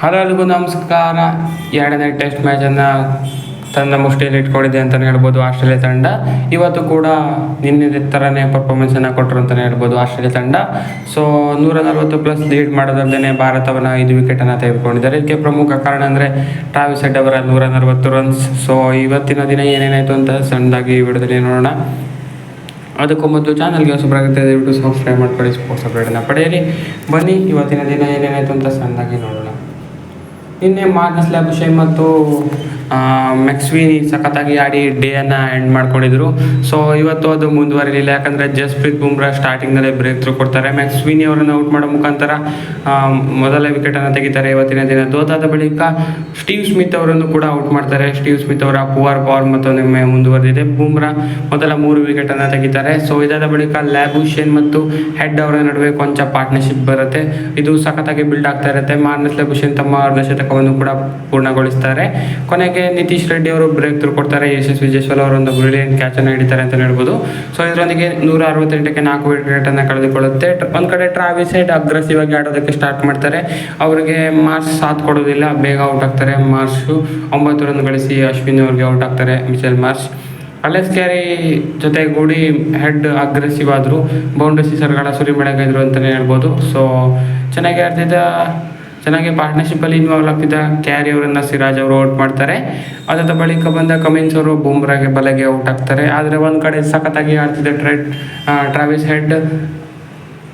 Hello ಎಲ್ರಿಗೂ ನಮಸ್ಕಾರ. ಎರಡನೇ ಟೆಸ್ಟ್ ಮ್ಯಾಚನ್ನು ತನ್ನ ಮುಷ್ಟಿಯಲ್ಲಿ ಇಟ್ಕೊಂಡಿದೆ ಅಂತಲೇ ಹೇಳ್ಬೋದು ಆಸ್ಟ್ರೇಲಿಯಾ ತಂಡ. ಇವತ್ತು ಕೂಡ ನಿನ್ನೆ ಥರನೇ ಪರ್ಫಾರ್ಮೆನ್ಸನ್ನು ಕೊಟ್ಟರು ಅಂತಲೇ ಹೇಳ್ಬೋದು ಆಸ್ಟ್ರೇಲಿಯಾ ತಂಡ. ಸೊ ನೂರ ನಲವತ್ತು ಪ್ಲಸ್ ಲೀಡ್ ಮಾಡೋದಲ್ಲದೇ ಭಾರತವನ್ನು ಐದು ವಿಕೆಟನ್ನು ತೆಗೆದುಕೊಂಡಿದ್ದಾರೆ. ಇದಕ್ಕೆ ಪ್ರಮುಖ ಕಾರಣ ಅಂದರೆ ಟ್ರಾವಿಸ್ ಹೆಡ್ ಅವರ ನೂರ ನಲವತ್ತು ರನ್ಸ್ ಸೊ ಇವತ್ತಿನ ದಿನ ಏನೇನಾಯಿತು ಅಂತ ಸಣ್ಣದಾಗಿ ವಿಡಿಯೋದಲ್ಲಿ ನೋಡೋಣ. ಅದಕ್ಕೂ ಮೊದಲು ಚಾನಲ್ಗೆ ಹೊಸಬರಾಗುತ್ತೆ ದಯವಿಟ್ಟು ಸಬ್ಸ್ಕ್ರೈಬ್ ಮಾಡ್ಕೊಳ್ಳಿ ಸ್ಪೋರ್ಟ್ಸ್ ಅಪ್ಡೇಟನ್ನು ಪಡೆಯಿರಿ ಬನ್ನಿ, ಇವತ್ತಿನ ದಿನ ಏನೇನಾಯಿತು ಅಂತ ಸಣ್ಣದಾಗಿ ನೋಡೋಣ. ನಿನ್ನೆ ಮಾರ್ಕಸ್ ಲ್ಯಾಬುಶೈ ಮತ್ತು ಮ್ಯಾಕ್ಸ್ವಿ ಸಖತ್ತಾಗಿ ಆಡಿ ಡೇಯನ್ನು ಎಂಡ್ ಮಾಡ್ಕೊಂಡಿದ್ರು. ಸೊ ಇವತ್ತು ಅದು ಮುಂದುವರಿಲಿಲ್ಲ. ಯಾಕಂದರೆ ಜಸ್ಪ್ರೀತ್ ಬುಮ್ರಾ ಸ್ಟಾರ್ಟಿಂಗ್ನಲ್ಲೇ ಬ್ರೇಕ್ ಥ್ರೂ ಕೊಡ್ತಾರೆ. ಮೆಕ್ಸ್ವಿನಿ ಅವರನ್ನು ಔಟ್ ಮಾಡೋ ಮುಖಾಂತರ ಮೊದಲ ವಿಕೆಟನ್ನು ತೆಗಿತಾರೆ ಇವತ್ತಿನ ದಿನ. ದೋತಾದ ಬಳಿಕ ಸ್ಟೀವ್ ಸ್ಮಿತ್ ಅವರನ್ನು ಕೂಡ ಔಟ್ ಮಾಡ್ತಾರೆ. ಸ್ಟೀವ್ ಸ್ಮಿತ್ ಅವರ ಪುವರ್ ಪವರ್ ಮತ್ತು ನಿಮ್ಮೆ ಮುಂದುವರೆದಿದೆ. ಬುಮ್ರಾ ಮೊದಲ ಮೂರು ವಿಕೆಟನ್ನು ತೆಗಿತಾರೆ. ಸೊ ಇದಾದ ಬಳಿಕ ಲ್ಯಾಬುಶೇನ್ ಮತ್ತು ಹೆಡ್ ಅವರ ನಡುವೆ ಕೊಂಚ ಪಾರ್ಟ್ನರ್ಶಿಪ್ ಬರುತ್ತೆ. ಇದು ಸಖತ್ತಾಗಿ ಬಿಲ್ಡ್ ಆಗ್ತಾ ಇರುತ್ತೆ. ಮಾರ್ನಸ್ ಲ್ಯಾಬುಶೇನ್ ತಮ್ಮ ಅರ್ಧಶತಕವನ್ನು ಕೂಡ ಪೂರ್ಣಗೊಳಿಸ್ತಾರೆ. ಕೊನೆಗೆ ನಿತೀಶ್ ರೆಡ್ಡಿ ಅವರು ಬ್ರೇಕ್ ಥ್ರೂ ಕೊಡ್ತಾರೆ. ಯಶಸ್ವಿ ಅವರು ಅವರೊಂದು ಬ್ರಿಲಿಯಂಟ್ ಕ್ಯಾಚನ್ನು ಹಿಡಿತಾರೆ ಅಂತ ಹೇಳ್ಬೋದು. ಸೊ ಇದರೊಂದಿಗೆ ನೂರ ಅರವತ್ತೆಂಟಕ್ಕೆ ನಾಲ್ಕು ವಿಕೆಟನ್ನು ಕಳೆದುಕೊಳ್ಳುತ್ತೆ. ಒಂದು ಕಡೆ ಟ್ರಾವಿಸ್ ಹೆಡ್ ಅಗ್ರೆಸಿವ್ ಆಗಿ ಆಡೋದಕ್ಕೆ ಸ್ಟಾರ್ಟ್ ಮಾಡ್ತಾರೆ. ಅವರಿಗೆ ಮಾರ್ಕ್ಸ್ ಸಾಥ್ ಕೊಡೋದಿಲ್ಲ. ಬೇಗ ಔಟ್ ಆಗ್ತಾರೆ. ಮಾರ್ಷ್ ಒಂಬತ್ತು ರನ್ ಗಳಿಸಿ ಅಶ್ವಿನ್ ಅವ್ರಿಗೆ ಔಟ್ ಆಗ್ತಾರೆ ಮಿಚೆಲ್ ಮಾರ್ಕ್ಸ್ ಅಲೆಸ್ ಕ್ಯಾರಿ ಜೊತೆಗೂಡಿ ಹೆಡ್ ಅಗ್ರೆಸಿವ್ ಆದರು. ಬೌಂಡ್ರಿ ಸೀಸರ್ಗಳ ಇದ್ರು ಅಂತಲೇ ಹೇಳ್ಬೋದು. ಸೊ ಚೆನ್ನಾಗಿ ಆಡ್ತಿದ್ದ ಚೆನ್ನಾಗಿ ಪಾರ್ಟ್ನರ್ಶಿಪ್ಪಲ್ಲಿ ಇನ್ವಾಲ್ವ್ ಆಗ್ತಿದ್ದ ಕ್ಯಾರಿ ಅವರನ್ನು ಸಿರಾಜ್ ಅವರು ಔಟ್ ಮಾಡ್ತಾರೆ. ಅದಾದ ಬಳಿಕ ಬಂದ ಕಮಿನ್ಸ್ ಅವರು ಬುಮ್ರಾಗೆ ಬಲೆಗೆ ಔಟ್ ಆಗ್ತಾರೆ. ಆದರೆ ಒಂದು ಕಡೆ ಸಖತ್ತಾಗಿ ಆಡ್ತಿದ್ದ ಟ್ರೆಡ್ ಟ್ರಾವಿಸ್ ಹೆಡ್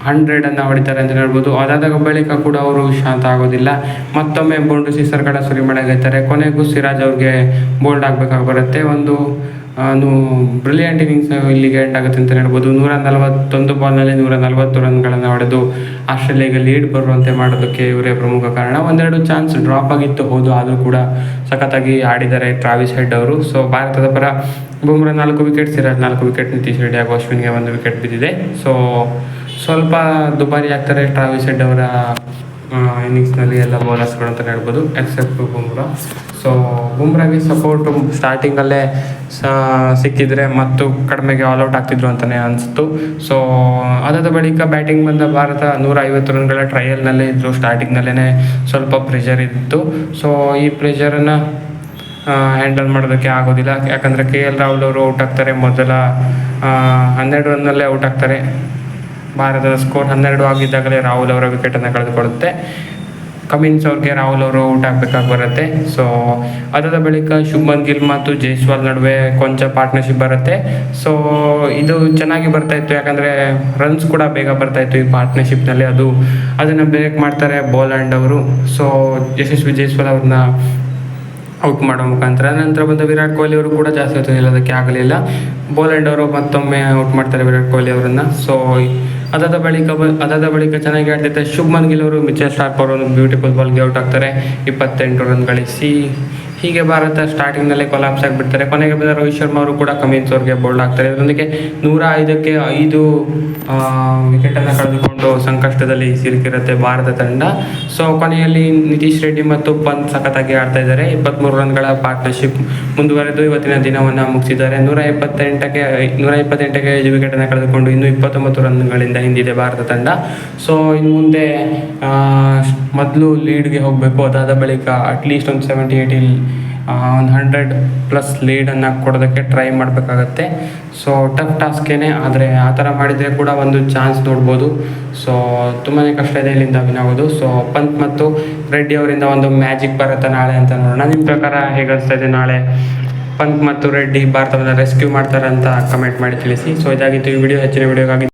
ಹಂಡ್ರೆಡನ್ನು ಹೊಡಿತಾರೆ ಅಂತ ಹೇಳ್ಬೋದು. ಅದಾದ ಬಳಿಕ ಕೂಡ ಅವರು ಶಾಂತ ಆಗೋದಿಲ್ಲ. ಮತ್ತೊಮ್ಮೆ ಬೌಂಡ್ರಿ ಸುರಿ ಸುರಿಮಳೆಗೈತಾರೆ. ಕೊನೆಗೂ ಸಿರಾಜ್ ಅವ್ರಿಗೆ ಬೋಲ್ಡ್ ಆಗಬೇಕಾಗಿ ಬರುತ್ತೆ. ಒಂದು ಬ್ರಿಲಿಯಂಟ್ ಇನ್ನಿಂಗ್ಸ್ ಇಲ್ಲಿಗೆ ಎಂಡ್ ಆಗುತ್ತೆ ಅಂತ ಹೇಳ್ಬೋದು. ನೂರ ನಲವತ್ತೊಂದು ಬಾಲ್ನಲ್ಲಿ ನೂರ ನಲವತ್ತು ರನ್ಗಳನ್ನು ಹೊಡೆದು ಆಸ್ಟ್ರೇಲಿಯಾಗೆ ಲೀಡ್ ಬರುವಂತೆ ಮಾಡೋದಕ್ಕೆ ಇವರೇ ಪ್ರಮುಖ ಕಾರಣ. ಒಂದೆರಡು ಚಾನ್ಸ್ ಡ್ರಾಪ್ ಆಗಿತ್ತು, ಹೌದು, ಆದರೂ ಕೂಡ ಸಖತ್ತಾಗಿ ಆಡಿದ್ದಾರೆ ಟ್ರಾವಿಸ್ ಹೆಡ್ ಅವರು. ಸೊ ಭಾರತದ ಪರ ಬುಮ್ರಾ ನಾಲ್ಕು ವಿಕೆಟ್ ಸಿರಾಜ್ ನಾಲ್ಕು ವಿಕೆಟ್ ನಿತೀಶ್ ರೆಡ್ಡಿ ಹಾಗೂ ಅಶ್ವಿನ್ಗೆ ಒಂದು ವಿಕೆಟ್ ಬಿದ್ದಿದೆ. ಸೊ ಸ್ವಲ್ಪ ದುಬಾರಿ ಆಗ್ತಾರೆ ಟ್ರಾವಿಸ್ ಹೆಡ್ ಅವರ ಇನ್ನಿಂಗ್ಸ್ನಲ್ಲಿ ಎಲ್ಲ ಬೌಲರ್ಸ್ಗಳು ಅಂತ ಹೇಳ್ಬೋದು ಎಕ್ಸೆಪ್ಟ್ ಬುಮ್ರಾ. ಸೊ ಬುಮ್ರಾಗೆ ಸಪೋರ್ಟು ಸ್ಟಾರ್ಟಿಂಗಲ್ಲೇ ಸಿಕ್ಕಿದ್ರೆ ಮತ್ತು ಕಡಿಮೆಗೆ ಆಲ್ ಔಟ್ ಆಗ್ತಿದ್ರು ಅಂತಲೇ ಅನಿಸ್ತು. ಸೊ ಅದಾದ ಬಳಿಕ ಬ್ಯಾಟಿಂಗ್ ಬಂದ ಭಾರತ ನೂರ ಐವತ್ತು ರನ್ಗಳ ಟ್ರಯಲ್ನಲ್ಲೇ ಇದ್ದರು ಸ್ಟಾರ್ಟಿಂಗ್ನಲ್ಲೇ ಸ್ವಲ್ಪ ಪ್ರೆಷರ್ ಇತ್ತು. ಸೊ ಈ ಪ್ರೆಷರನ್ನು ಹ್ಯಾಂಡಲ್ ಮಾಡೋದಕ್ಕೆ ಆಗೋದಿಲ್ಲ. ಯಾಕಂದರೆ ಕೆ ಎಲ್ ರಾಹುಲ್ ಅವರು ಔಟ್ ಆಗ್ತಾರೆ ಮೊದಲ ಹನ್ನೆರಡು ರನ್ನಲ್ಲೇ ಔಟ್ ಆಗ್ತಾರೆ. ಭಾರತದ ಸ್ಕೋರ್ ಹನ್ನೆರಡು ಆಗಿದ್ದಾಗಲೇ ರಾಹುಲ್ ಅವರ ವಿಕೆಟನ್ನು ಕಳೆದುಕೊಳ್ಳುತ್ತೆ. ಕಮಿನ್ಸ್ ಅವ್ರಿಗೆ ರಾಹುಲ್ ಅವರು ಔಟ್ ಆಗಬೇಕಾಗಿ ಬರುತ್ತೆ. ಸೊ ಅದಾದ ಬಳಿಕ ಶುಭ್ಮನ್ ಗಿಲ್ ಮತ್ತು ಜೈಸ್ವಾಲ್ ನಡುವೆ ಕೊಂಚ ಪಾರ್ಟ್ನರ್ಶಿಪ್ ಬರುತ್ತೆ. ಸೊ ಇದು ಚೆನ್ನಾಗಿ ಬರ್ತಾ ಇತ್ತು. ಯಾಕಂದರೆ ರನ್ಸ್ ಕೂಡ ಬೇಗ ಬರ್ತಾ ಇತ್ತು ಈ ಪಾರ್ಟ್ನರ್ಶಿಪ್ನಲ್ಲಿ ಅದು, ಅದನ್ನು ಬ್ರೇಕ್ ಮಾಡ್ತಾರೆ ಬೋಲ್ಯಾಂಡ್ ಅವರು. ಸೊ ಯಶಸ್ವಿ ಜೈಸ್ವಾಲ್ ಅವ್ರನ್ನ ಔಟ್ ಮಾಡೋ ಮುಖಾಂತರ. ನಂತರ ಬಂದ ವಿರಾಟ್ ಕೊಹ್ಲಿ ಅವರು ಕೂಡ ಜಾಸ್ತಿ ಹೊತ್ತು ನಿಲ್ಲೋದಕ್ಕೆ ಆಗಲಿಲ್ಲ. ಬೋಲ್ಯಾಂಡ್ ಅವರು ಮತ್ತೊಮ್ಮೆ ಔಟ್ ಮಾಡ್ತಾರೆ ವಿರಾಟ್ ಕೊಹ್ಲಿ ಅವರನ್ನು. ಸೊ ಅದಾದ ಬಳಿಕ ಅದಾದ ಬಳಿಕ ಚೆನ್ನಾಗಿ ಆಡ್ತಿದ್ದ ಶುಭ್ಮನ್ ಗಿಲ್ ಅವರು, ಮಿಚೆಲ್ ಸ್ಟಾರ್ಕ್ ಅವರು ಬ್ಯೂಟಿಫುಲ್ ಬಾಲ್ಗೆ ಔಟ್ ಆಗ್ತಾರೆ. ಇಪ್ಪತ್ತೆಂಟು ರನ್ ಗಳಿಸಿ ಹೀಗೆ ಭಾರತ ಸ್ಟಾರ್ಟಿಂಗ್ನಲ್ಲೇ ಕೊಲಾಪ್ಸ್ ಆಗಿಬಿಡ್ತಾರೆ. ಕೊನೆಗೆ ಬಂದ ರೋಹಿತ್ ಶರ್ಮಾ ಅವರು ಕೂಡ ಕಮಿನ್ಸ್ ಅವ್ರಿಗೆ ಬೋಲ್ಡ್ ಆಗ್ತಾರೆ. ಇದರೊಂದಿಗೆ ನೂರ ಐದಕ್ಕೆ ಐದು ವಿಕೆಟನ್ನು ಕಳೆದುಕೊಂಡು ಸಂಕಷ್ಟದಲ್ಲಿ ಸಿಲುಕಿರುತ್ತೆ ಭಾರತ ತಂಡ. ಸೊ ಕೊನೆಯಲ್ಲಿ ನಿತೀಶ್ ರೆಡ್ಡಿ ಮತ್ತು ಪಂತ್ ಸಖತ್ತಾಗಿ ಆಡ್ತಾ ಇದ್ದಾರೆ. ಇಪ್ಪತ್ತ್ಮೂರು ರನ್ಗಳ ಪಾರ್ಟ್ನರ್ಶಿಪ್ ಮುಂದುವರೆದು ಇವತ್ತಿನ ದಿನವನ್ನು ಮುಗಿಸಿದ್ದಾರೆ. ನೂರ ಇಪ್ಪತ್ತೆಂಟಕ್ಕೆ ನೂರ ಇಪ್ಪತ್ತೆಂಟಕ್ಕೆ ಐದು ವಿಕೆಟನ್ನು ಕಳೆದುಕೊಂಡು ಇನ್ನೂ ಇಪ್ಪತ್ತೊಂಬತ್ತು ರನ್ಗಳಿಂದ ಹಿಂದಿದೆ ಭಾರತ ತಂಡ. ಸೊ ಇನ್ನು ಮುಂದೆ ಮೊದಲು ಲೀಡ್ಗೆ ಹೋಗಬೇಕು. ಅದಾದ ಬಳಿಕ ಅಟ್ಲೀಸ್ಟ್ ಒಂದು ಸೆವೆಂಟಿ ಏಯ್ಟಿ ಒಂದು ಹಂಡ್ರೆಡ್ ಪ್ಲಸ್ ಲೀಡನ್ನು ಕೊಡೋದಕ್ಕೆ ಟ್ರೈ ಮಾಡಬೇಕಾಗತ್ತೆ. ಸೊ ಟಫ್ ಟಾಸ್ಕೇನೆ ಆದರೆ ಆ ಥರ ಮಾಡಿದರೆ ಕೂಡ ಒಂದು ಚಾನ್ಸ್ ನೋಡ್ಬೋದು. ಸೊ ತುಂಬಾ ಕಷ್ಟ ಇದೆ ಇಲ್ಲಿಂದ ವಿನ್ ಆಗೋದು ಸೊ ಪಂತ್ ಮತ್ತು ರೆಡ್ಡಿ ಅವರಿಂದ ಒಂದು ಮ್ಯಾಜಿಕ್ ಬರುತ್ತೆ ನಾಳೆ ಅಂತ ನೋಡೋಣ. ನಿಮ್ಮ ಪ್ರಕಾರ ಹೇಗೆ ಇದೆ ನಾಳೆ? ಪಂತ್ ಮತ್ತು ರೆಡ್ಡಿ ಭಾರತವನ್ನು ರೆಸ್ಕ್ಯೂ ಮಾಡ್ತಾರೆ ಅಂತ ಕಮೆಂಟ್ ಮಾಡಿ ತಿಳಿಸಿ. ಸೊ ಇದಾಗಿತ್ತು ಈ ವಿಡಿಯೋ ಹೆಚ್ಚಿನ ವಿಡಿಯೋಗಾಗಿ